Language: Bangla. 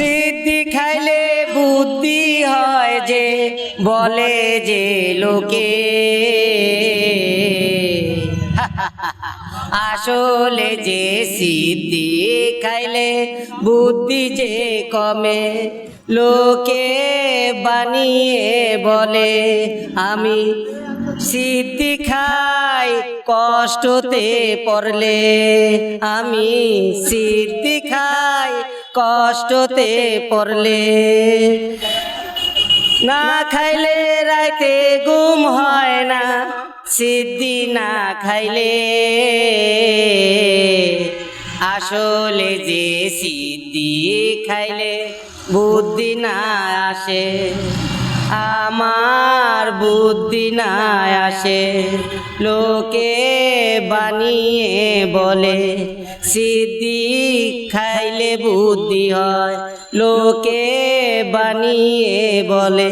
সিদ্ধি খাইলে বুদ্ধি হয় যে, বলে যে লোকে। আসলে যে সিদ্ধি খাইলে বুদ্ধি যে কমে, লোকে বানিয়ে বলে, আমি সিদ্ধি খাই কষ্টতে পড়লে, আমি সিদ্ধি কষ্টতে পড়লে। না খাইলে রাতে ঘুম হয় না, সিদ্ধি না খাইলে। আসলে যে সিদ্ধি খাইলে বুদ্ধি না আসে, আমার বুদ্ধি না আসে। লোকে বানিয়ে বলে সিদ্ধি খাইলে বুদ্ধি হয় লোকে বানিয়ে বলে।